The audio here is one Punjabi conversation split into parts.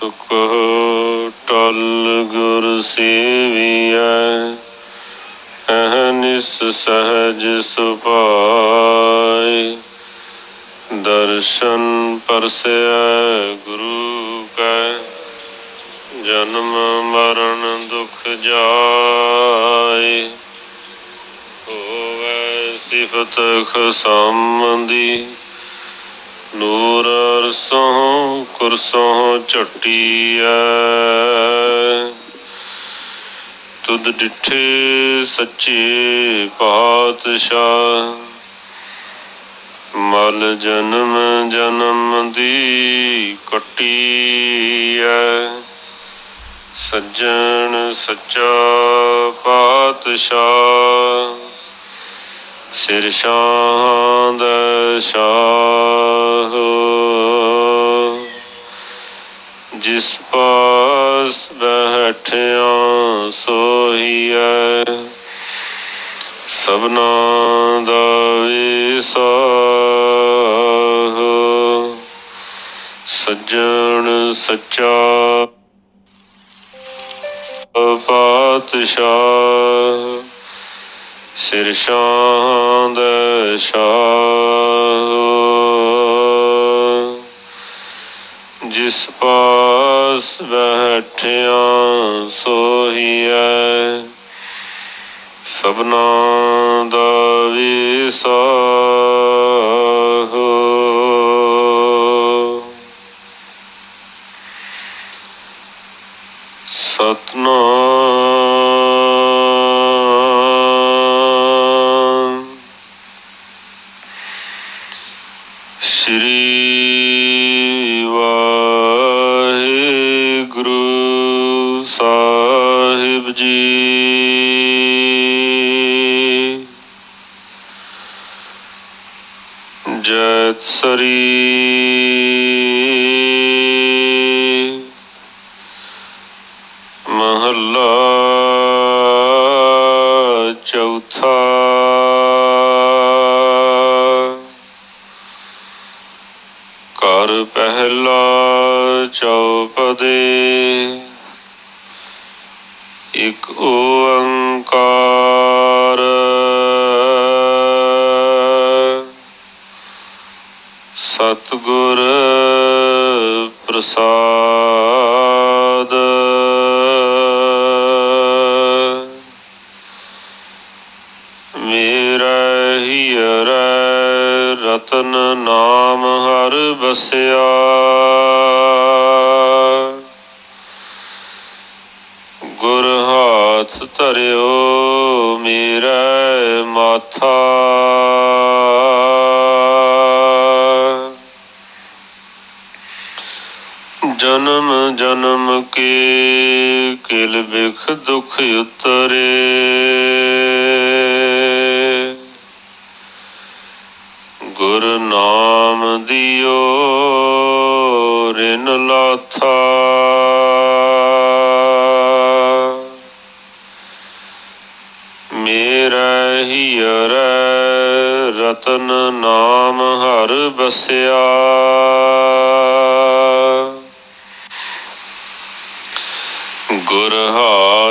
ਸੁਖ ਟਲ ਗੁਰ ਸੇਵੀਐ ਅਹਨਿਸ ਸਹਜ ਸੁਭਾਈ ਦਰਸ਼ਨ ਪਰਸਿਆ ਗੁਰੂ ਕੈ, ਜਨਮ ਮਰਨ ਦੁਖ ਜਾਏ। ਹੋਵੇ ਸਿਫਤ ਖਸਮਦੀ ਨੂਰ ਅਰਸੋਂ ਕੁਰਸੋਂ ਝਟੀਐ। ਤੁਧ ਡਿਠੇ ਸੱਚੇ ਪਾਤਸ਼ਾਹ, ਮਲ ਜਨਮ ਜਨਮ ਦੀ ਕਟੀਐ। ਸੱਜਣ ਸੱਚਾ ਪਾਤਸ਼ਾਹ। ਸਿਰ ਸ਼ਾਂਦ ਸ਼ਾਹ ਜਿਸ ਪਾਸ ਬੈਠਿਆ ਸੋਹੀਐ ਸਭਨਾ ਦਾ ਵਿਸਾਹ ਸੱਜਣ ਸੱਚਾ ਪਾਤਸ਼ਾਹ ਸਿਰ ਸ਼ਾਂਦ ਸ਼ਾਹ ਜਿਸ ਪਾਸ ਬੈਠਿਆ ਸੋਹੀਐ ਸਭਨਾ ਦਾ ਵਿਸਾਹ ਸਤਨਾਮ ਜੈਤ ਸਰੀ ਮਹੱਲਾ ਚੌਥਾ ਕਰ ਪਹਿਲਾ ਚੌਪਦੇ ਇਕ ਓੰਕਾਰ ਸਤਿਗੁਰ ਪ੍ਰਸਾਦ। ਮੇਰਾ ਹੀਰੈ ਰਤਨ ਨਾਮ ਹਰ ਬਸਿਆ ਗੁਰ ਹਾਥ ਧਰਿਓ ਮੇਰਾ ਮਾਥਾ। ਜਨਮ ਜਨਮ ਕੇ ਕਿਲ ਬਿਖ ਦੁਖ ਉਤਰੇ। ਗੁਰ ਨਾਮ ਦਿਓ ਰਿਨ ਲਾਥਾ। ਮੇਰਾ ਹੀਰੈ ਰਤਨ ਨਾਮ ਹਰ ਬਸਿਆ ਗੁਰ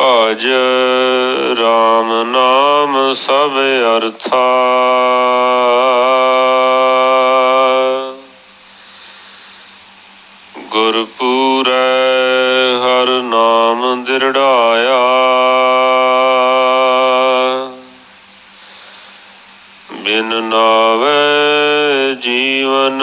ਭਜ RAM ਨਾਮ ਸਭ ਅਰਥਾ। ਗੁਰਪੂਰੈ ਹਰ ਨਾਮ ਦਿਰੜਾਇਆ। ਬਿਨ ਨਾਵੇ ਜੀਵਨ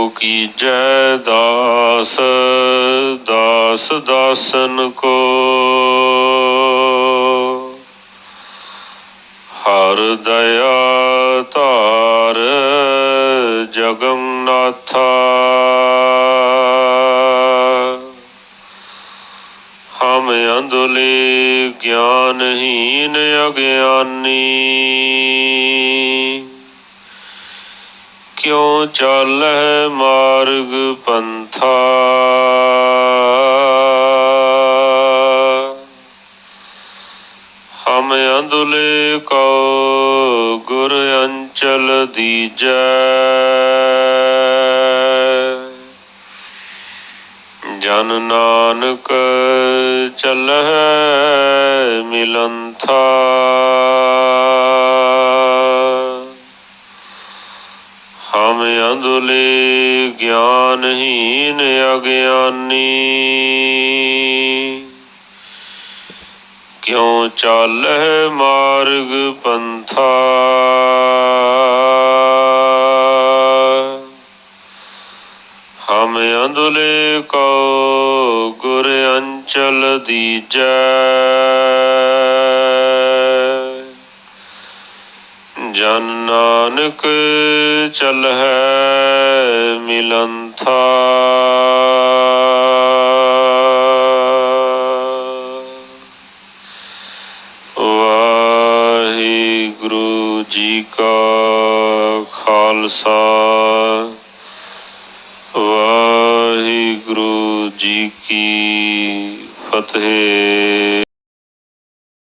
ਮੋਕਉ ਕੀ ਜੈ ਦਾਸ ਦਾਸ ਦਾਸਨ ਕੋ। ਹਰ ਦਇਆ ਤਾਰ ਜਗਨਨਾਥਾ ਹਮ ਅੰਧਲੇ ਗਿਆਨਹੀਨ ਅਗਿਆਨੀ। ਕਿਉ ਚਾਲਹਿ ਮਾਰਗ ਪੰਥਾ? ਹਮ ਅੰਧਲੇ ਕੋ ਗੁਰ ਅੰਚਲ ਦੀਜੈ। ਜਨ ਨਾਨਕ ਚੱਲਹਿ ਮਿਲੰਥਾ ਹਮ ਅੰਧਲੇ ਗਿਆਨਹੀਨ ਅਗਿਆਨੀ। ਕਿਉ ਚਾਲਹਿ ਮਾਰਗ ਪੰਥਾ? ਹਮ ਅੰਧਲੇ ਕੋ ਗੁਰ ਅੰਚਲ ਦੀਜੈ। ਜਨ ਨਾਨਕ ਚਲਹਿ ਮਿਲੰਥਾ ਵਾਹਿਗੁਰੂ ਜੀ ਕਾ ਖਾਲਸਾ।